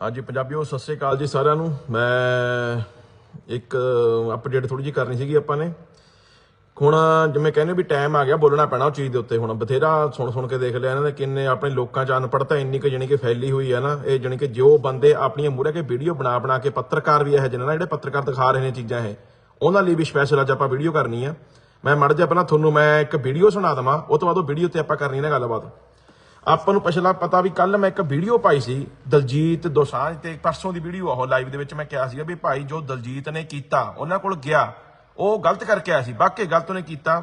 ਹਾਂਜੀ, ਪੰਜਾਬੀਓ, ਸਤਿ ਸ੍ਰੀ ਅਕਾਲ ਜੀ ਸਾਰਿਆਂ ਨੂੰ। ਮੈਂ ਇੱਕ ਅਪਡੇਟ ਥੋੜੀ ਜਿਹੀ ਕਰਨੀ ਸੀਗੀ ਆਪਾਂ ਨੇ। ਹੁਣ ਜਿਵੇਂ ਕਹਿੰਦੇ ਵੀ ਟਾਈਮ ਆ ਗਿਆ, ਬੋਲਣਾ ਪੈਣਾ ਉਹ ਚੀਜ਼ ਦੇ ਉੱਤੇ ਹੁਣ। ਬਥੇਰਾ ਸੁਣ ਸੁਣ ਕੇ ਦੇਖ ਲਿਆ ਇਹਨਾਂ ਨੇ, ਕਿੰਨੇ ਆਪਣੇ ਲੋਕਾਂ 'ਚ ਅਨਪੜ੍ਹਤਾ ਇੰਨੀ ਕੁ ਜਾਣੀ ਕਿ ਫੈਲੀ ਹੋਈ ਹੈ ਨਾ, ਇਹ ਜਾਣੀ ਕਿ ਜੋ ਬੰਦੇ ਆਪਣੀਆਂ ਮੂਹਰੇ ਕੇ ਵੀਡੀਓ ਬਣਾ ਬਣਾ ਕੇ ਪੱਤਰਕਾਰ ਵੀ ਇਹ ਜਿਹੇ ਨਾ ਜਿਹੜੇ ਪੱਤਰਕਾਰ ਦਿਖਾ ਰਹੇ ਨੇ ਚੀਜ਼ਾਂ ਇਹ। ਉਹਨਾਂ ਲਈ ਵੀ ਸਪੈਸ਼ਲ ਅੱਜ ਆਪਾਂ ਵੀਡੀਓ ਕਰਨੀ ਆ। ਮੈਂ ਮੜ ਜਾ ਪਹਿਲਾਂ ਤੁਹਾਨੂੰ ਮੈਂ ਇੱਕ ਵੀਡੀਓ ਸੁਣਾ ਦਵਾਂ, ਉਹ ਤੋਂ ਬਾਅਦ ਉਹ ਵੀਡੀਓ ਤੇ ਆਪਾਂ ਕਰਨੀ ਨਾ ਗੱਲਬਾਤ। ਆਪਾਂ ਨੂੰ ਪਿਛਲਾ ਪਤਾ ਵੀ ਕੱਲ ਮੈਂ ਇੱਕ ਵੀਡੀਓ ਪਾਈ ਸੀ ਦਲਜੀਤ ਦੋਸਾਂਝ ਤੇ ਪਰਸੋਂ ਦੀ ਵੀਡੀਓ ਉਹ ਲਾਈਵ ਦੇ ਵਿੱਚ ਮੈਂ ਕਿਹਾ ਸੀਗਾ ਵੀ ਭਾਈ ਜੋ ਦਲਜੀਤ ਨੇ ਕੀਤਾ ਉਹਨਾਂ ਕੋਲ ਗਿਆ ਉਹ ਗਲਤ ਕਰਕੇ ਆਇਆ ਸੀ ਬਾਕੀ ਗਲਤ ਉਹਨੇ ਕੀਤਾ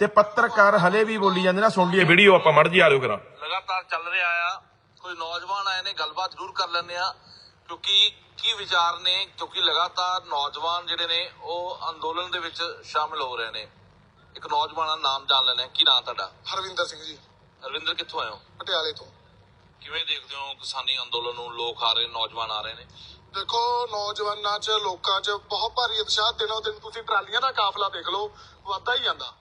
ਤੇ ਪੱਤਰਕਾਰ ਹਲੇ ਵੀ ਬੋਲੀ ਜਾਂਦੇ ਨਾ ਸੁਣ ਲਈਏ। ਵੀਡੀਓ ਆਪਾਂ ਮੜ ਜੀ ਆ ਲਿਓ ਕਰਾਂ। ਲਗਾਤਾਰ ਚੱਲ ਰਿਹਾ ਆ ਕੋਈ ਨੌਜਵਾਨ ਆਏ ਨੇ ਗੱਲਬਾਤ ਜ਼ਰੂਰ ਕਰ ਲੈਂਦੇ ਆ ਕਿਉਂਕਿ ਕੀ ਵਿਚਾਰ ਨੇ ਕਿਉਂਕਿ ਲਗਾਤਾਰ ਨੌਜਵਾਨ ਜਿਹੜੇ ਨੇ ਉਹ ਅੰਦੋਲਨ ਦੇ ਵਿੱਚ ਸ਼ਾਮਿਲ ਹੋ ਰਹੇ ਨੇ। ਇੱਕ ਨੌਜਵਾਨ ਦਾ ਨਾਮ ਜਾਣ ਲੈਣਾ ਕੀ ਨਾਮ ਤੁਹਾਡਾ? ਹਰਵਿੰਦਰ ਸਿੰਘ ਜੀ। ਰਵਿੰਦਰ ਕਿੱਥੋਂ ਆਏ ਹੋ? ਪਟਿਆਲੇ ਤੋਂ। ਕਿਵੇਂ ਦੇਖਦੇ ਹੋ ਕਿਸਾਨੀ ਅੰਦੋਲਨ ਨੂੰ? ਲੋਕ ਆ ਰਹੇ ਨੌਜਵਾਨ ਆ ਰਹੇ ਨੇ। ਦੇਖੋ ਨੌਜਵਾਨਾਂ 'ਚ ਲੋਕਾਂ 'ਚ ਬਹੁਤ ਭਾਰੀ ਉਤਸ਼ਾਹ। ਦਿਨੋਂ ਦਿਨ ਤੁਸੀਂ ਟਰਾਲੀਆਂ ਦਾ ਕਾਫਲਾ ਦੇਖ ਲਓ ਵੱਧਦਾ ਹੀ ਜਾਂਦਾ।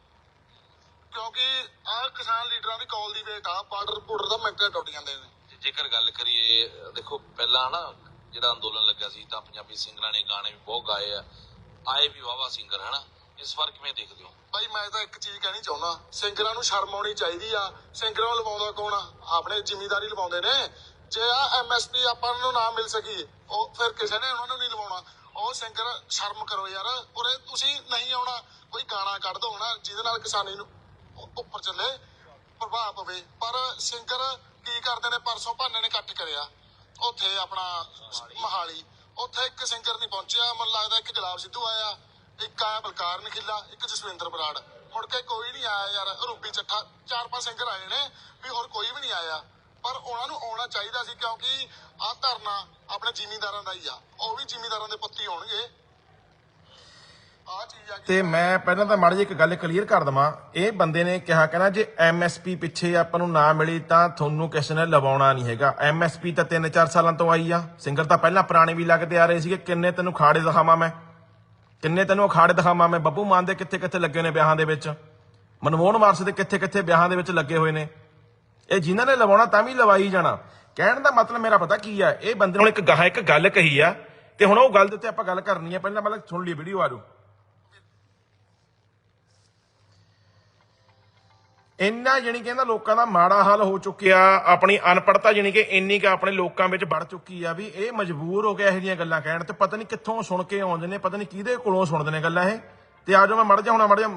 ਕਿਉਂਕਿ ਆਹ ਕਿਸਾਨ ਲੀਡਰਾਂ ਦੀ ਕਾਲ ਦੀ ਵੇਟ ਆ ਬਾਰਡਰ ਬੋਰਡਰ ਦਾ ਮਿੰਟਾਂ ਟੁੱਟ ਜਾਂਦੇ ਨੇ। ਜੇਕਰ ਗੱਲ ਕਰੀਏ ਦੇਖੋ ਪਹਿਲਾਂ ਨਾ ਜਿਹੜਾ ਅੰਦੋਲਨ ਲੱਗਾ ਸੀ ਤਾਂ ਪੰਜਾਬੀ ਸਿੰਗਰਾਂ ਨੇ ਗਾਣੇ ਵੀ ਬਹੁਤ ਗਾਏ ਆ। ਆਏ ਵੀ ਵਾਵਾ ਸਿੰਗਰ ਹਨਾ? ਇਸ ਵਾਰ ਕਿਵੇਂ ਦੇਖਦੇ ਹੋ? ਭਾਈ ਮੈਂ ਤਾਂ ਇੱਕ ਚੀਜ਼ ਕਹਿਣੀ ਚਾਹੁੰਦਾ, ਸਿੰਗਰਾਂ ਨੂੰ ਸ਼ਰਮ ਆਉਣੀ ਚਾਹੀਦੀ ਆ। ਸਿੰਗਰਾਂ ਨੂੰ ਲਵਾਉਂਦਾ ਕੌਣ ਆ? ਆਪਣੇ ਜ਼ਿਮੀਦਾਰੀ ਲਵਾਉਂਦੇ ਨੇ। ਜੇ ਆ ਐਮਐਸਪੀ ਆਪਾਂ ਨੂੰ ਨਾ ਮਿਲ ਸਕੀ, ਉਹ ਫਿਰ ਕਿਸੇ ਨੇ ਉਹਨਾਂ ਨੂੰ ਨਹੀਂ ਲਵਾਉਣਾ। ਉਹ ਸਿੰਗਰ, ਸ਼ਰਮ ਕਰੋ ਯਾਰ। ਉਰੇ ਤੁਸੀਂ ਨਹੀਂ ਆਉਣਾ, ਕੋਈ ਗਾਣਾ ਕੱਢ ਦੋ ਨਾ, ਜਿਹਦੇ ਨਾਲ ਕਿਸਾਨੀ ਨੂੰ ਉ- ਉੱਪਰ ਚੱਲੇ, ਪ੍ਰਭਾਵ ਪਵੇ। ਪਰ ਸਿੰਗਰ ਕੀ ਕਰਦੇ ਨੇ, ਪਰਸੋਂ ਭਾਨੇ ਨੇ ਕੱਟ ਕਰਿਆ। ਉੱਥੇ ਆਪਣਾ ਮਹਾਲੀ, ਉੱਥੇ ਇੱਕ ਸਿੰਗਰ ਨਹੀਂ ਪਹੁੰਚਿਆ। ਮੈਨੂੰ ਲੱਗਦਾ ਇੱਕ ਗੁਲਾਬ ਸਿੱਧੂ ਆਇਆ। ਇੱਕ ਆਇਆ ਬਲਕਾਰ ਨਖਿੱਲਾ, ਇੱਕ ਜਸਵਿੰਦਰ ਬਰਾੜ। ਮੁੜ ਕੇ ਕੋਈ ਨਹੀਂ ਆਇਆ ਯਾਰ, ਰੂਬੀ ਚੱਠਾ, ਚਾਰ ਪੰਜ ਸਿੰਗਰ ਆਏ ਨੇ ਵੀ ਹੋਰ ਕੋਈ ਵੀ ਨਹੀਂ ਆਇਆ। ਪਰ ਉਹਨਾਂ ਨੂੰ ਆਉਣਾ ਚਾਹੀਦਾ ਸੀ ਕਿਉਂਕਿ ਆਹ ਧਰਨਾ ਆਪਣੇ ਜ਼ਿਮੀਂਦਾਰਾਂ ਦਾ ਹੀ ਆ। ਉਹ ਵੀ ਜ਼ਿਮੀਂਦਾਰਾਂ ਦੇ ਪੱਤੀ ਹੋਣਗੇ। ਤੇ ਮੈਂ ਪਹਿਲਾਂ ਤਾਂ ਮਾੜੀ ਜਿਹੀ ਇੱਕ ਗੱਲ ਕਲੀਅਰ ਕਰ ਦਵਾਂ। ਇਹ ਬੰਦੇ ਨੇ ਕਿਹਾ, ਕਹਿੰਦਾ ਜੇ ਐਮਐਸਪੀ ਪਿੱਛੇ ਆਪਾਂ ਨੂੰ ਨਾ ਮਿਲੀ ਤਾਂ ਤੁਹਾਨੂੰ ਕਿਸੇ ਨੇ ਲਵਾਉਣਾ ਨਹੀਂ ਹੈਗਾ। ਐਮਐਸਪੀ ਤਾਂ 3-4 ਸਾਲਾਂ ਤੋਂ ਆਈ ਆ। ਸਿੰਗਰ ਤਾਂ ਪਹਿਲਾਂ ਪੁਰਾਣੇ ਵੀ ਲੱਗਦੇ ਆ ਰਹੇ ਸੀਗੇ। ਕਿੰਨੇ ਤੈਨੂੰ ਖਾੜੇ ਦਿਖਾਵਾਂ ਮੈਂ? ਕਿੰਨੇ ਤੈਨੂੰ ਅਖਾੜੇ ਦਿਖਾਵਾਂ ਮੈਂ? ਬੱਬੂ ਮਾਨ ਦੇ ਕਿੱਥੇ ਕਿੱਥੇ ਲੱਗੇ ਨੇ ਵਿਆਹਾਂ ਦੇ ਵਿੱਚ? ਮਨਮੋਹਨ ਵਾਰਸ ਦੇ ਕਿੱਥੇ ਕਿੱਥੇ ਵਿਆਹਾਂ ਦੇ ਵਿੱਚ ਲੱਗੇ ਹੋਏ ਨੇ? ਇਹ ਜਿਨ੍ਹਾਂ ਨੇ ਲਵਾਉਣਾ ਤਾਂ ਵੀ ਲਵਾਈ ਜਾਣਾ। ਕਹਿਣ ਦਾ ਮਤਲਬ ਮੇਰਾ ਪਤਾ ਕੀ ਆ? ਇਹ ਬੰਦੇ ਨੂੰ ਇੱਕ ਗਾਹ ਇੱਕ ਗੱਲ ਕਹੀ ਆ, ਤੇ ਹੁਣ ਉਹ ਗੱਲ ਦੇ ਉੱਤੇ ਆਪਾਂ ਗੱਲ ਕਰਨੀ ਆ। ਪਹਿਲਾਂ ਮਤਲਬ ਸੁਣ ਲਈ ਵੀਡੀਓ ਆ ਜਾਓ ਇੰਨਾ ਜਾਣੀ ਕਹਿੰਦਾ ਲੋਕਾਂ ਦਾ ਮਾੜਾ ਹਾਲ ਹੋ ਚੁੱਕਿਆ ਆਪਣੀ ਅਨਪੜਤਾ ਜਾਣੀ ਕਿ ਇੰਨੀ ਕਿ ਆਪਣੇ ਲੋਕਾਂ ਵਿੱਚ ਵੜ ਚੁੱਕੀ ਆ ਵੀ ਇਹ ਮਜਬੂਰ ਹੋ ਕੇ ਇਹੋ ਜਿਹੀਆਂ ਗੱਲਾਂ ਕਹਿਣ ਤੇ ਪਤਾ ਨਹੀਂ ਕਿੱਥੋਂ ਸੁਣ ਕੇ ਆਉਂਦੇ ਨੇ ਪਤਾ ਨਹੀਂ ਕਿਹਦੇ ਕੋਲੋਂ ਸੁਣਦੇ ਨੇ ਗੱਲਾਂ ਇਹ। ਤੇ ਆ ਜਾਓ ਮੈਂ ਮੜ ਜਾ ਹੁਣ ਮੜ ਜਾ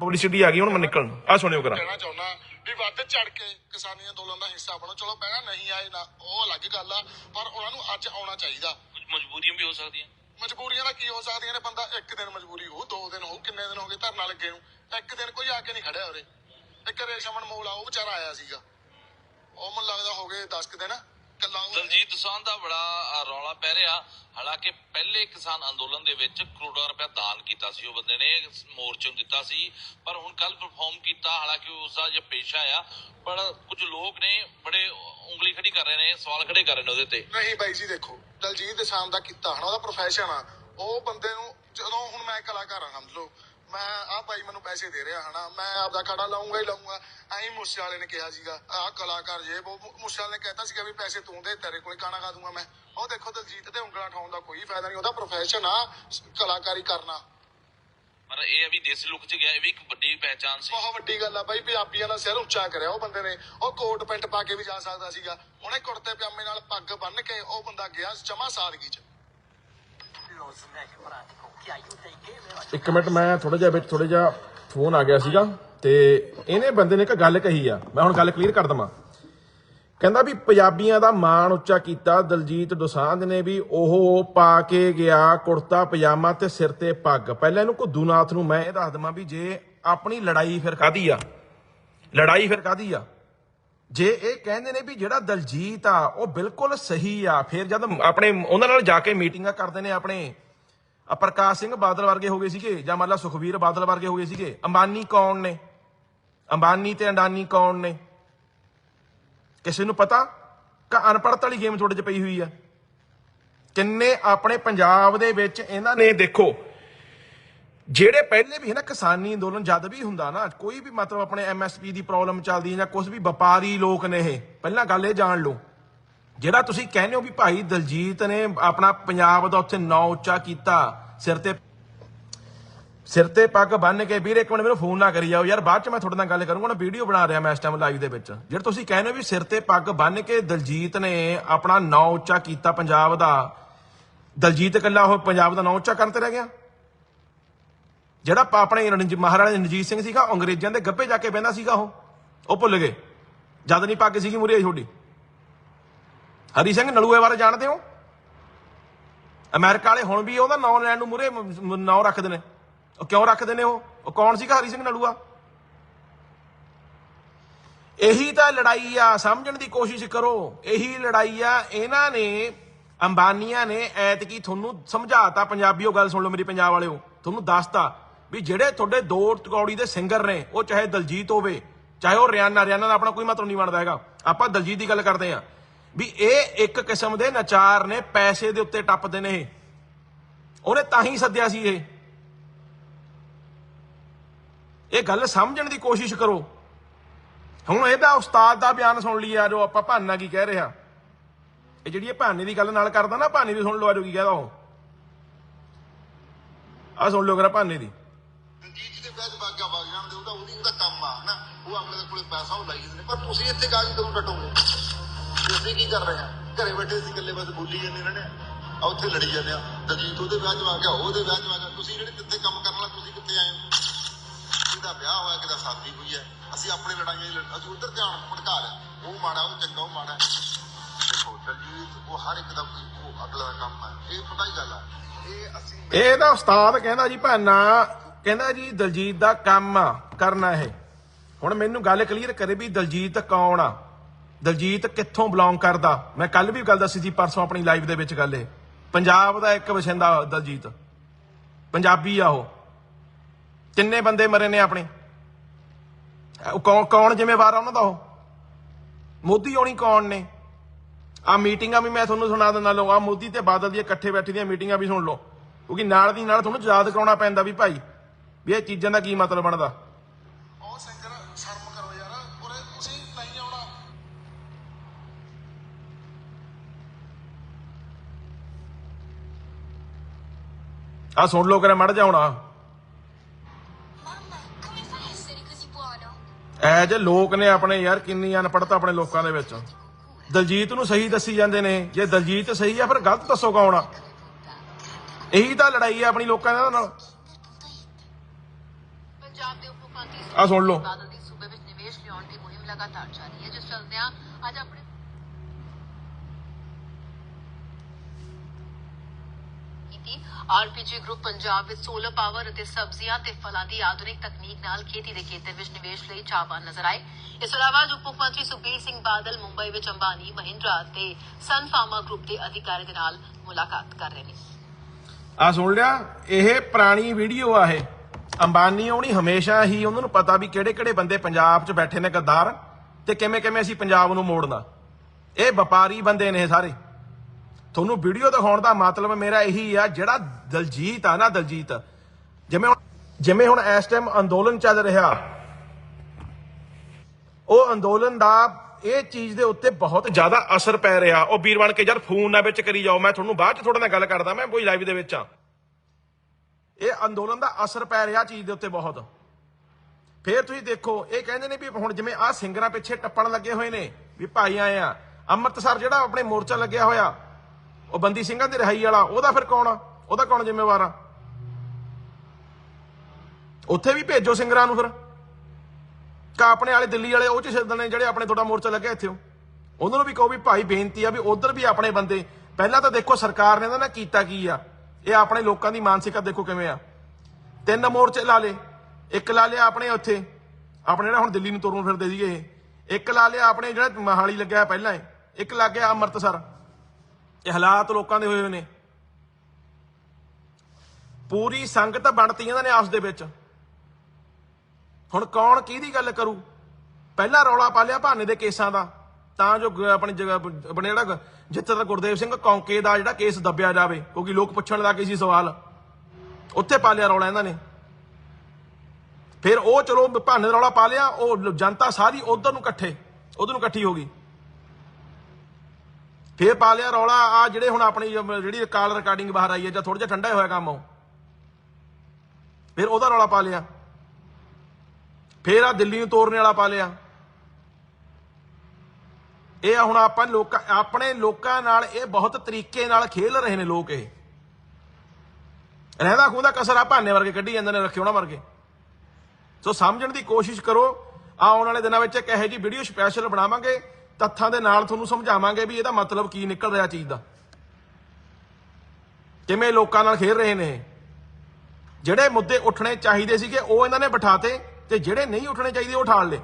ਪਬਲਿਸਿਟੀ ਆ ਗਈ ਹੁਣ ਮੈਂ ਨਿਕਲਣ ਆ ਸੁਣਿਓ ਕਰਾਂ ਕਹਿਣਾ ਚਾਹੁੰਦਾ ਵੀ ਵੱਧ ਚੜ ਕੇ ਕਿਸਾਨੀ ਅੰਦੋਲਨ ਦਾ ਹਿੱਸਾ ਬਣੋ। ਚਲੋ ਪਹਿਲਾਂ ਨਹੀਂ ਆਏ ਨਾ ਉਹ ਅਲੱਗ ਗੱਲ ਆ ਪਰ ਉਹਨਾਂ ਨੂੰ ਅੱਜ ਆਉਣਾ ਚਾਹੀਦਾ। ਕੁਝ ਮਜਬੂਰੀਆਂ ਵੀ ਹੋ ਸਕਦੀਆਂ। ਮਜਬੂਰੀਆਂ ਦਾ ਕੀ ਹੋ ਸਕਦੀਆਂ ਨੇ? ਬੰਦਾ ਇੱਕ ਦਿਨ ਮਜਬੂਰੀ ਹੋ ਦੋ ਦਿਨ ਹੋ ਕਿੰਨੇ ਦਿਨ ਹੋ ਗਏ ਧਰਨਾ ਲੱਗੇ ਨੂੰ? ਇੱਕ ਦਿਨ ਕੋਈ ਆ ਕੇ ਨਹੀਂ ਖੜਿਆ ਉਰੇ। ਇੱਕ ਰੇਸ਼ਮਨ ਮੋਲ ਆ ਉਹ ਵਿਚਾਰਾ ਆਇਆ ਸੀਗਾ। ਉਹ ਮੈਨੂੰ ਲੱਗਦਾ ਹੋ ਗਏ 10 ਕੁ ਦਿਨ ਕੱਲਾ ਉਹ ਦਲਜੀਤ ਦੋਸਾਂਝ ਦਾ ਬੜਾ ਰੌਲਾ ਪੈ ਰਿਹਾ। ਹਾਲਾਂਕਿ ਪਹਿਲੇ ਕਿਸਾਨ ਅੰਦੋਲਨ ਦੇ ਵਿੱਚ ਕਰੋੜਾਂ ਰੁਪਏ ਦਾਨ ਕੀਤਾ ਸੀ ਉਹ ਬੰਦੇ ਨੇ ਮੋਰਚੇ ਨੂੰ ਦਿੱਤਾ ਸੀ। ਪਰ ਹੁਣ ਕੱਲ ਪਰਫਾਰਮ ਕੀਤਾ ਹਾਲਾਂਕਿ ਉਸ ਦਾ ਜੇ ਪੇਸ਼ਾ ਆ ਪਰ ਕੁਝ ਲੋਕ ਨੇ ਬੜੇ ਉਂਗਲੀ ਖੜੀ ਕਰ ਰਹੇ ਨੇ ਸਵਾਲ ਖੜੇ ਕਰ ਰਹੇ ਨੇ ਉਹਦੇ ਤੇ। ਨਹੀਂ ਬਾਈ ਜੀ ਦੇਖੋ ਦਲਜੀਤ ਦਸਾਮ ਦਾ ਕੀਤਾ ਹਨਾ ਉਹਦਾ ਪ੍ਰੋਫੈਸ਼ਨ ਆ। ਉਹ ਬੰਦੇ ਨੂੰ ਜਦੋਂ ਹੁਣ ਮੈਂ ਕਲਾਕਾਰ ਆ ਸਮਝ ਲਓ ਮੈਂ ਆਹ ਭਾਈ ਮੈਨੂੰ ਪੈਸੇ ਦੇ ਰਿਹਾ ਹਨਾ? ਮੈਂ ਆਪਦਾ ਖੜਾ ਲਾਉਂਗਾ ਹੀ ਲਾਉਂਗਾ ਐਂ ਮੂਸੇ ਵਾਲੇ ਨੇ ਕਿਹਾ ਸੀਗਾ ਆਹ ਕਲਾਕਾਰ ਜੇ ਉਹ ਮੁ- ਮੂਸੇ ਵਾਲੇ ਨੇ ਕਹਿਤਾ ਸੀਗਾ ਵੀ ਪੈਸੇ ਤੂੰ ਦੇ ਤੇਰੇ ਕੋਲ ਗਾਣਾ ਗਾ ਦੂੰਗਾ ਮੈਂ। ਉਹ ਦੇਖੋ ਦਲਜੀਤ ਤੇ ਉਂਗਲਾਂ ਠਾਉਣ ਦਾ ਕੋਈ ਫਾਇਦਾ ਨਹੀਂ ਉਹਦਾ ਪ੍ਰੋਫੈਸ਼ਨ ਆ ਕਲਾਕਾਰੀ ਕਰਨਾ। ਪਰ ਇਹ ਆ ਵੀ ਦੇਸੀ ਲੁੱਕ ਚ ਗਿਆ ਇਹ ਵੀ ਇੱਕ ਵੱਡੀ ਪਹਿਚਾਨ ਸੀ। ਬਹੁਤ ਵੱਡੀ ਗੱਲ ਆ ਬਾਈ ਪੰਜਾਬੀਆਂ ਦਾ ਸਿਰ ਉੱਚਾ ਕਰਿਆ ਉਹ ਬੰਦੇ ਨੇ। ਉਹ ਕੋਟ ਪੈਂਟ ਪਾ ਕੇ ਵੀ ਜਾ ਸਕਦਾ ਸੀਗਾ। ਉਹਨੇ ਕੁੜਤੇ ਪਜਾਮੇ ਨਾਲ ਪੱਗ ਬੰਨ੍ਹ ਕੇ ਉਹ ਬੰਦਾ ਗਿਆ ਜਮਾ ਸਾਦਗੀ ਚ। Pratico che aiuta i gamer a ਇੱਕ ਮਿੰਟ, ਮੈਂ ਥੋੜਾ ਜਿਹਾ ਵਿੱਚ ਥੋੜਾ ਜਿਹਾ ਫੋਨ ਆ ਗਿਆ ਸੀਗਾ ਤੇ ਇਹਨੇ ਬੰਦੇ ਨੇ ਇੱਕ ਗੱਲ ਕਹੀ ਆ। ਮੈਂ ਹੁਣ ਗੱਲ ਕਲੀਅਰ ਕਰ ਦਵਾਂ। ਕਹਿੰਦਾ ਵੀ ਪੰਜਾਬੀਆਂ ਦਾ ਮਾਣ ਉੱਚਾ ਕੀਤਾ, ਦਲਜੀਤ ਦੋਸਾਂਝ ਨੇ ਵੀ ਉਹ ਪਾ ਕੇ ਗਿਆ ਕੁੜਤਾ, ਪਜਾਮਾ ਤੇ ਸਿਰ ਤੇ ਪੱਗ। ਪਹਿਲਾਂ ਇਹਨੂੰ ਕੁੱਦੂਨਾਥ ਨੂੰ ਮੈਂ ਇਹ ਦੱਸ ਦਵਾਂ ਵੀ ਜੇ ਆਪਣੀ ਲੜਾਈ ਫਿਰ ਕਾਦੀ ਆ? ਲੜਾਈ ਫਿਰ ਕਾਦੀ ਆ? ਜੇ ਇਹ ਕਹਿੰਦੇ ਨੇ ਵੀ ਜਿਹੜਾ ਦਲਜੀਤ ਆ, ਉਹ ਬਿਲਕੁਲ ਸਹੀ ਆ, ਫਿਰ ਜਦ ਆਪਣੇ, ਉਹਨਾਂ ਨਾਲ ਜਾ ਕੇ ਮੀਟਿੰਗਾਂ ਕਰਦੇ ਨੇ ਆਪਣੇ ਪ੍ਰਕਾਸ਼ ਸਿੰਘ ਬਾਦਲ ਵਰਗੇ ਹੋ ਗਏ ਸੀਗੇ, ਜਾਂ ਮੰਨ ਲਾ ਸੁਖਵੀਰ ਬਾਦਲ ਵਰਗੇ ਹੋ ਗਏ ਸੀਗੇ, ਅੰਬਾਨੀ ਕੌਣ ਨੇ? ਅੰਬਾਨੀ ਤੇ ਅੰਡਾਨੀ ਕੌਣ ਨੇ? ਕਿਸੇ ਨੂੰ ਪਤਾ? ਕਿ ਅਨਪੜ੍ਹਤ ਵਾਲੀ ਗੇਮ ਤੁਹਾਡੇ 'ਚ ਪਈ ਹੋਈ ਆ। ਕਿੰਨੇ ਆਪਣੇ ਪੰਜਾਬ ਦੇ ਵਿੱਚ ਇਹਨਾਂ ਨੇ ਦੇਖੋ, ਜਿਹੜੇ ਪਹਿਲੇ ਵੀ ਹੈ ਨਾ ਕਿਸਾਨੀ ਅੰਦੋਲਨ ਜਦ ਵੀ ਹੁੰਦਾ ਨਾ, ਕੋਈ ਵੀ ਮਤਲਬ ਆਪਣੇ ਐਮਐਸਪੀ ਦੀ ਪ੍ਰੋਬਲਮ ਚੱਲਦੀ ਹੈ ਜਾਂ ਕੁਝ ਵੀ ਵਪਾਰੀ ਲੋਕ ਨੇ ਇਹ, ਪਹਿਲਾਂ ਗੱਲ ਇਹ ਜਾਣ ਲਓ। ਜਿਹੜਾ ਤੁਸੀਂ ਕਹਿੰਦੇ ਹੋ ਵੀ ਭਾਈ ਦਲਜੀਤ ਨੇ ਆਪਣਾ ਪੰਜਾਬ ਦਾ ਉੱਥੇ ਨਾਂ ਉੱਚਾ ਕੀਤਾ, ਸਿਰ ਤੇ ਸਿਰ ਤੇ ਪੱਗ ਬੰਨ ਕੇ, ਵੀਰ ਇੱਕ ਮਿੰਟ ਮੈਨੂੰ ਫੋਨ ਨਾ ਕਰੀ ਜਾਓ ਯਾਰ, ਬਾਅਦ ਚ ਮੈਂ ਤੁਹਾਡੇ ਨਾਲ ਗੱਲ ਕਰੂੰਗਾ, ਨਾ ਵੀਡੀਓ ਬਣਾ ਰਿਹਾ ਮੈਂ ਇਸ ਟਾਈਮ ਲਾਈਵ ਦੇ ਵਿੱਚ। ਜਿਹੜਾ ਤੁਸੀਂ ਕਹਿੰਦੇ ਹੋ ਵੀ ਸਿਰ ਤੇ ਪੱਗ ਬੰਨ ਕੇ ਦਲਜੀਤ ਨੇ ਆਪਣਾ ਨਾਂ ਉੱਚਾ ਕੀਤਾ ਪੰਜਾਬ ਦਾ, ਦਲਜੀਤ ਇਕੱਲਾ ਉਹ ਪੰਜਾਬ ਦਾ ਨਾਂ ਉੱਚਾ ਕਰਨ ਤੇ ਰਹਿ ਗਿਆ। ਜਿਹੜਾ ਆਪਣੇ ਮਹਾਰਾਜਾ ਰਣਜੀਤ ਸਿੰਘ ਸੀਗਾ, ਉਹ ਅੰਗਰੇਜ਼ਾਂ ਦੇ ਗੱਭੇ ਜਾ ਕੇ ਬਹਿੰਦਾ ਸੀਗਾ ਉਹ। ਉਹ ਭੁੱਲ ਗਏ। ਜਦ ਨਹੀਂ ਪੱਗ ਸੀਗੀ ਮੁਰੇ ਤੁਹਾਡੀ ਹਰੀ ਸਿੰਘ ਨਲੂਏ ਬਾਰੇ ਜਾਣਦੇ ਹੋ? ਅਮਰੀਕਾ ਵਾਲੇ ਹੁਣ ਵੀ ਉਹਦਾ ਨਾਂ ਲੈਣ ਨੂੰ ਮੁਰੇ ਨਾਂ ਰੱਖਦੇ ਨੇ। ਉਹ ਕਿਉਂ ਰੱਖਦੇ ਨੇ ਉਹ? ਉਹ ਕੌਣ ਸੀਗਾ ਹਰੀ ਸਿੰਘ ਨਲੂਆ? ਇਹੀ ਤਾਂ ਲੜਾਈ ਆ, ਸਮਝਣ ਦੀ ਕੋਸ਼ਿਸ਼ ਕਰੋ। ਇਹੀ ਲੜਾਈ ਆ, ਇਹਨਾਂ ਨੇ, ਅੰਬਾਨੀਆਂ ਨੇ ਐਤਕੀ ਤੁਹਾਨੂੰ ਸਮਝਾਤਾ, ਪੰਜਾਬੀਓ ਗੱਲ ਸੁਣ ਲਓ ਮੇਰੀ ਪੰਜਾਬ ਵਾਲਿਓ। ਤੁਹਾਨੂੰ ਦੱਸਤਾ ਵੀ ਜਿਹੜੇ ਤੁਹਾਡੇ ਦੋ ਕੌੜੀ ਦੇ ਸਿੰਗਰ ਨੇ, ਉਹ ਚਾਹੇ ਦਲਜੀਤ ਹੋਵੇ, ਚਾਹੇ ਉਹ ਰਿਆਨਾ ਰਿਆਨਾ ਦਾ ਆਪਣਾ ਕੋਈ ਮਤਲਬ ਨਹੀਂ ਬਣਦਾ ਹੈਗਾ। ਆਪਾਂ ਦਲਜੀਤ ਦੀ ਗੱਲ ਕਰਦੇ ਆ ਵੀ ਇਹ ਇੱਕ ਕਿਸਮ ਦੇ ਨਚਾਰ ਨੇ, ਪੈਸੇ ਦੇ ਉੱਤੇ ਟੱਪਦੇ ਨੇ ਇਹ। ਉਹਨੇ ਤਾਂ ਹੀ ਸੱਦਿਆ ਸੀ ਇਹ। ਇਹ ਗੱਲ ਸਮਝਣ ਦੀ ਕੋਸ਼ਿਸ਼ ਕਰੋ। ਹੁਣ ਇਹਦਾ ਉਸਤਾਦ ਦਾ ਬਿਆਨ ਸੁਣ ਲਿਆ ਜੋ ਆਪਾਂ ਭਾਨਾ ਕੀ ਕਹਿ ਰਿਹਾ। ਇਹ ਜਿਹੜੀ ਇਹ ਭਾਨੇ ਦੀ ਗੱਲ ਨਾਲ ਕਰਦਾ ਨਾ, ਭਾਨੇ ਦੀ ਸੁਣ ਲਓ, ਆਜੋ ਕੀ ਕਹਿਦਾ ਉਹ। ਆ ਸੁਣ ਲਓ ਕਰਾ ਭਾਨੇ ਦੀ। ਰਣਜੀਤ ਦੇ ਵਿਆਹ 'ਚ ਵਗ ਜਾਣ ਦੇ ਉਹਦਾ ਉਹਦੀ ਉਹਦਾ ਕੰਮ ਆ, ਹਨਾ। ਉਹ ਆਪਣੇ ਕੋਲੇ ਪੈਸਾ ਉਹ ਲਾਈ ਜਾਂਦੇ, ਪਰ ਤੁਸੀਂ ਇੱਥੇ ਕਾਗਜ਼ ਕਦੋਂ ਟਟੋਗੇ ਅਸੀਂ ਕੀ ਕਰ ਰਹੇ ਹਾਂ? ਘਰੇ ਬੈਠੇ ਸੀ ਇਕੱਲੇ ਬਸ ਬੋਲੀ ਜਾਂਦੇ ਇਹਨਾਂ ਆ ਉੱਥੇ ਲੜੀ ਜਾਂਦੇ ਆ ਦਲਜੀਤ ਉਹਦੇ ਵਿਆਹ 'ਚ ਆ ਗਿਆ, ਉਹਦੇ ਵਿਆਹ 'ਚ ਆ ਗਿਆ। ਤੁਸੀਂ ਜਿਹੜੇ ਕਿੱਥੇ ਕੰਮ ਕਰਨ ਵਾਲਾ, ਤੁਸੀਂ ਕਿੱਥੇ ਆਏ ਹੋ? ਕਿਹਦਾ ਵਿਆਹ ਹੋਇਆ, ਕਿਹਦਾ ਸ਼ਾਦੀ ਹੋਈ ਹੈ? ਅਸੀਂ ਆਪਣੇ ਲੜਾਈਆਂ ਅਸੀਂ ਉਧਰ ਧਿਆਨ ਭਟਕਾ ਲਿਆ। ਉਹ ਮਾੜਾ, ਉਹ ਚੰਗਾ, ਉਹ ਮਾੜਾ। ਦੇਖੋ, ਦਲਜੀਤ, ਉਹ ਹਰ ਇੱਕ ਦਾ ਉਹ ਅਗਲਾ ਕੰਮ ਹੈ। ਇਹ ਪਤਾ ਹੀ ਗੱਲ ਆ ਇਹ ਅਸੀਂ ਇਹ ਤਾਂ ਉਸਤਾਦ ਕਹਿੰਦਾ ਜੀ ਭਾਨਾ ਕਹਿੰਦਾ ਜੀ, ਦਲਜੀਤ ਦਾ ਕੰਮ ਕਰਨਾ ਇਹ। ਹੁਣ ਮੈਨੂੰ ਗੱਲ ਕਲੀਅਰ ਕਰੇ ਵੀ ਦਲਜੀਤ ਕੌਣ ਆ? ਦਲਜੀਤ ਕਿੱਥੋਂ ਬਿਲੋਂਗ ਕਰਦਾ? ਮੈਂ ਕੱਲ ਵੀ ਗੱਲ ਦੱਸੀ ਸੀ, ਪਰਸੋਂ ਆਪਣੀ ਲਾਈਵ ਦੇ ਵਿੱਚ ਗੱਲ ਇਹ। ਪੰਜਾਬ ਦਾ ਇੱਕ ਵਸਿੰਦਾ ਦਲਜੀਤ। ਪੰਜਾਬੀ ਆ ਉਹ। ਕਿੰਨੇ ਬੰਦੇ ਮਰੇ ਨੇ ਆਪਣੇ? ਉਹ ਕੌਣ ਕੌਣ ਜ਼ਿੰਮੇਵਾਰ ਆ ਉਹਨਾਂ ਦਾ ਉਹ? ਮੋਦੀ ਹੋਣੀ ਕੌਣ ਨੇ? ਆ ਮੀਟਿੰਗਾਂ ਵੀ ਮੈਂ ਤੁਹਾਨੂੰ ਸੁਣਾ ਦਿੰਦਾ ਲਓ। ਆ ਮੋਦੀ ਤੇ ਬਾਦਲ ਦੀਆਂ ਇਕੱਠੇ ਬੈਠੇ ਦੀਆਂ ਮੀਟਿੰਗਾਂ ਵੀ ਸੁਣ ਲਓ। ਕਿਉਂਕਿ ਨਾਲ ਦੀ ਨਾਲ ਤੁਹਾਨੂੰ ਯਾਦ ਕਰਾਉਣਾ ਪੈਂਦਾ ਵੀ ਭਾਈ, ਵੀ ਇਹ ਚੀਜ਼ਾਂ ਦਾ ਕੀ ਮਤਲਬ ਬਣਦਾ? ਆ ਸੁਣ ਲਓ ਕਰੇ ਮੜ ਜਾਉਣਾ? ਐ ਜੇ ਲੋਕ ਨੇ ਆਪਣੇ ਯਾਰ ਕਿੰਨੀ ਅਨਪੜਤਾ ਆਪਣੇ ਲੋਕਾਂ ਦੇ ਵਿੱਚ। ਦਲਜੀਤ ਨੂੰ ਸਹੀ ਦੱਸੀ ਜਾਂਦੇ ਨੇ। ਜੇ ਦਲਜੀਤ ਸਹੀ ਆ ਫਿਰ ਗਲਤ ਦੱਸੋ ਕੌਣ ਆ? ਇਹੀ ਤਾਂ ਲੜਾਈ ਆ ਆਪਣੀ ਲੋਕਾਂ ਦੇ ਨਾਲ। ਪੰਜਾਬ ਦੇ ਉਪ ਆਹ ਸੁਣ ਲਓ। ਬਾਦਲ ਦੀ ਸੂਬੇ ਵਿੱਚ ਨਿਵੇਸ਼ ਲਿਆਉਣ ਦੀ ਮੁਹਿੰਮ ਲਗਾਤਾਰ ਜਾਰੀ ਹੈ ਜਿਸ ਚਲਦਿਆਂ ਅੱਜ ਆਪਣੇ ਕੀਤੀ। ਆਰਪੀਜੀ ਗਰੁੱਪ ਪੰਜਾਬ ਵਿੱਚ ਸੋਲਰ ਪਾਵਰ ਅਤੇ ਸਬਜ਼ੀਆਂ ਤੇ ਫਲਾਂ ਦੀ ਆਧੁਨਿਕ ਤਕਨੀਕ ਨਾਲ ਖੇਤੀ ਦੇ ਖੇਤਰ ਵਿੱਚ ਨਿਵੇਸ਼ ਲਈ ਚਾਹਵਾਨ ਨਜ਼ਰ ਆਏ। ਇਸ ਤੋਂ ਇਲਾਵਾ ਉਪ ਮੁੱਖ ਮੰਤਰੀ ਸੁਖਬੀਰ ਸਿੰਘ ਬਾਦਲ ਮੁੰਬਈ ਵਿੱਚ ਅੰਬਾਨੀ ਮਹਿੰਦਰਾ ਤੇ ਸਨ ਫਾਰਮਾ ਗਰੁੱਪ ਦੇ ਅਧਿਕਾਰੀ ਦੇ ਨਾਲ ਮੁਲਾਕਾਤ ਕਰ ਰਹੇ ਨੇ। ਆ ਸੁਣ ਲਿਆ, ਇਹ ਪੁਰਾਣੀ ਵੀਡੀਓ ਆ ਇਹ। ਅੰਬਾਨੀ ਆਉਣੀ ਹਮੇਸ਼ਾ ਹੀ ਉਹਨਾਂ ਨੂੰ ਪਤਾ ਵੀ ਕਿਹੜੇ ਕਿਹੜੇ ਬੰਦੇ ਪੰਜਾਬ 'ਚ ਬੈਠੇ ਨੇ ਗੱਦਾਰ ਤੇ ਕਿਵੇਂ ਕਿਵੇਂ ਅਸੀਂ ਪੰਜਾਬ ਨੂੰ ਮੋੜਨਾ। ਇਹ ਵਪਾਰੀ ਬੰਦੇ ਨੇ ਸਾਰੇ। ਤੁਹਾਨੂੰ ਵੀਡੀਓ ਦਿਖਾਉਣ ਦਾ ਮਤਲਬ ਮੇਰਾ ਇਹੀ ਆ, ਜਿਹੜਾ ਦਲਜੀਤ ਆ ਨਾ ਦਲਜੀਤ, ਜਿਵੇਂ ਹੁਣ ਜਿਵੇਂ ਹੁਣ ਇਸ ਟਾਈਮ ਅੰਦੋਲਨ ਚੱਲ ਰਿਹਾ, ਉਹ ਅੰਦੋਲਨ ਦਾ ਇਹ ਚੀਜ਼ ਦੇ ਉੱਤੇ ਬਹੁਤ ਜ਼ਿਆਦਾ ਅਸਰ ਪੈ ਰਿਹਾ। ਉਹ ਵੀਰ ਬਣ ਕੇ, ਯਾਰ ਫੋਨ ਨਾ ਵਿੱਚ ਕਰੀ ਜਾਓ, ਮੈਂ ਤੁਹਾਨੂੰ ਬਾਅਦ ਚ ਤੁਹਾਡੇ ਨਾਲ ਗੱਲ ਕਰਦਾ, ਮੈਂ ਕੋਈ ਲਾਈਵ ਦੇ ਵਿੱਚ ਆ। ਇਹ ਅੰਦੋਲਨ ਦਾ ਅਸਰ ਪੈ ਰਿਹਾ ਚੀਜ਼ ਦੇ ਉੱਤੇ ਬਹੁਤ। ਫੇਰ ਤੁਸੀਂ ਦੇਖੋ, ਇਹ ਕਹਿੰਦੇ ਨੇ ਵੀ ਹੁਣ ਜਿਵੇਂ ਆਹ ਸਿੰਗਰਾਂ ਪਿੱਛੇ ਟੱਪਣ ਲੱਗੇ ਹੋਏ ਨੇ, ਵੀ ਭਾਈ ਆਏ ਆ, ਅੰਮ੍ਰਿਤਸਰ ਜਿਹੜਾ ਆਪਣੇ ਮੋਰਚਾ ਲੱਗਿਆ ਹੋਇਆ ਉਹ ਬੰਦੀ ਸਿੰਘਾਂ ਦੀ ਰਿਹਾਈ ਵਾਲਾ, ਉਹਦਾ ਫਿਰ ਕੌਣ ਆ? ਉਹਦਾ ਕੌਣ ਜ਼ਿੰਮੇਵਾਰ ਆ? ਉੱਥੇ ਵੀ ਭੇਜੋ ਸਿੰਗਰਾਂ ਨੂੰ ਫਿਰ। ਕਾ ਆਪਣੇ ਵਾਲੇ ਦਿੱਲੀ ਵਾਲੇ, ਉਹ ਚ ਸਿੱਧਣ ਨੇ ਜਿਹੜੇ ਆਪਣੇ ਤੁਹਾਡਾ ਮੋਰਚਾ ਲੱਗਿਆ ਇੱਥੇ ਉਹਨਾਂ ਨੂੰ ਵੀ ਕਹੋ ਵੀ ਭਾਈ ਬੇਨਤੀ ਆ ਵੀ ਉਧਰ ਵੀ ਆਪਣੇ ਬੰਦੇ, ਪਹਿਲਾਂ ਤਾਂ ਦੇਖੋ ਸਰਕਾਰ ਨੇ ਇਹਦਾ ਨਾ ਕੀਤਾ ਕੀ ਆ? ਇਹ ਆਪਣੇ ਲੋਕਾਂ ਦੀ ਮਾਨਸਿਕਤਾ ਦੇਖੋ ਕਿਵੇਂ ਆ? ਤਿੰਨ ਮੋਰਚੇ ਲਾ ਲੇ ਇੱਕ ਲਾ ਲਿਆ ਆਪਣੇ ਉੱਥੇ। ਆਪਣੇ ਜਿਹੜਾ ਹੁਣ ਦਿੱਲੀ ਨੂੰ ਤੁਰਨ ਫਿਰਦੇ ਸੀਗੇ ਇਹ। ਇੱਕ ਲਾ ਲਿਆ ਆਪਣੇ ਜਿਹੜਾ ਮਹਾਲੀ ਲੱਗਿਆ ਪਹਿਲਾਂ ਇਹ। ਇੱਕ ਲੱਗ ਗਿਆ ਅੰਮ੍ਰਿਤਸਰ। ਇਹ ਹਾਲਾਤ ਲੋਕਾਂ ਦੇ ਹੋਏ ਹੋਏ ਨੇ। ਪੂਰੀ ਸੰਗਤ ਬਣਤੀ ਇਹਨਾਂ ਨੇ ਆਪਸ ਦੇ ਵਿੱਚ। ਹੁਣ ਕੌਣ ਕਿਹਦੀ ਗੱਲ ਕਰੂ? ਪਹਿਲਾਂ ਰੌਲਾ ਪਾ ਲਿਆ ਭਾਨੇ ਦੇ ਕੇਸਾਂ ਦਾ। ਤਾਂ ਜੋ ਆਪਣੀ ਜਗ੍ਹਾ ਆਪਣੇ ਜਿਹੜਾ ਜਿੱਥੇ ਦਾ ਗੁਰਦੇਵ ਸਿੰਘ ਕੌਂਕੇ ਦਾ ਜਿਹੜਾ ਕੇਸ ਦੱਬਿਆ ਜਾਵੇ, ਕਿਉਂਕਿ ਲੋਕ ਪੁੱਛਣ ਲੱਗੇ ਸੀ ਸਵਾਲ। ਉੱਥੇ ਪਾ ਲਿਆ ਰੌਲਾ ਇਹਨਾਂ ਨੇ। ਫਿਰ ਉਹ ਚਲੋ ਭਾਨੇ ਦਾ ਰੌਲਾ ਪਾ ਲਿਆ, ਉਹ ਜਨਤਾ ਸਾਰੀ ਉਧਰ ਨੂੰ ਇਕੱਠੇ, ਉਧਰ ਨੂੰ ਇਕੱਠੀ ਹੋ ਗਈ। ਫੇਰ ਪਾ ਲਿਆ ਰੌਲਾ, ਆ ਜਿਹੜੇ ਹੁਣ ਆਪਣੀ ਜਿਹੜੀ ਕਾਲ ਰਿਕਾਰਡਿੰਗ ਬਾਹਰ ਆਈ ਹੈ, ਜਾਂ ਥੋੜਾ ਜਿਹਾ ਠੰਡਾ ਹੋਇਆ ਕੰਮ ਉਹ। ਫਿਰ ਉਹਦਾ ਰੌਲਾ ਪਾ ਲਿਆ। ਫੇਰ ਆ ਦਿੱਲੀ ਨੂੰ ਤੋੜਨੇ ਵਾਲਾ ਪਾ ਲਿਆ। ਇਹ ਹੁਣ ਆਪਾਂ ਲੋਕਾਂ, ਆਪਣੇ ਲੋਕਾਂ ਨਾਲ ਇਹ ਬਹੁਤ ਤਰੀਕੇ ਨਾਲ ਖੇਲ ਰਹੇ ਨੇ ਲੋਕ ਇਹ। ਰਹਿੰਦਾ ਖੂੰਦਾ ਕਸਰ ਆ, ਭਾਨੇ ਵਰਗੇ ਕੱਢੀ ਜਾਂਦੇ ਨੇ ਰੱਖਿਓ ਉਹਨਾਂ ਵਰਗੇ। ਸੋ ਸਮਝਣ ਦੀ ਕੋਸ਼ਿਸ਼ ਕਰੋ, ਆਉਣ ਵਾਲੇ ਦਿਨਾਂ ਵਿੱਚ ਇੱਕ ਇਹੋ ਜੀ ਵੀਡੀਓ ਸਪੈਸ਼ਲ ਬਣਾਵਾਂਗੇ। ਤੱਥਾਂ ਦੇ ਨਾਲ ਤੁਹਾਨੂੰ ਸਮਝਾਵਾਂਗੇ ਵੀ ਇਹਦਾ ਮਤਲਬ ਕੀ ਨਿਕਲ ਰਿਹਾ ਚੀਜ਼ ਦਾ। ਕਿਵੇਂ ਲੋਕਾਂ ਨਾਲ ਖੇਡ ਰਹੇ ਨੇ ਜਿਹੜੇ ਮੁੱਦੇ ਉੱਠਣੇ ਚਾਹੀਦੇ ਸੀਗੇ, ਉਹ ਇਹਨਾਂ ਨੇ ਬਿਠਾਤੇ ਤੇ ਜਿਹੜੇ ਨਹੀਂ ਉੱਠਣੇ ਚਾਹੀਦੇ, ਉਹ ਠਾਲ ਲਏ।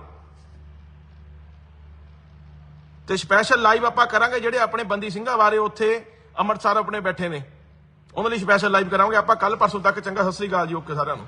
ਤੇ ਸਪੈਸ਼ਲ ਲਾਈਵ ਆਪਾਂ ਕਰਾਂਗੇ, ਜਿਹੜੇ ਆਪਣੇ ਬੰਦੀ ਸਿੰਘਾਂ ਬਾਰੇ ਉੱਥੇ ਅੰਮ੍ਰਿਤਸਰ ਆਪਣੇ ਬੈਠੇ ਨੇ। ਉਹਨਾਂ ਲਈ ਸਪੈਸ਼ਲ ਲਾਈਵ ਕਰਾਂਗੇ। ਆਪਾਂ ਕੱਲ ਪਰਸੋਂ ਤੱਕ ਚੰਗਾ, ਸਤਿ ਸ੍ਰੀ ਅਕਾਲ ਜੀ, ਓਕੇ ਸਾਰਿਆਂ ਨੂੰ।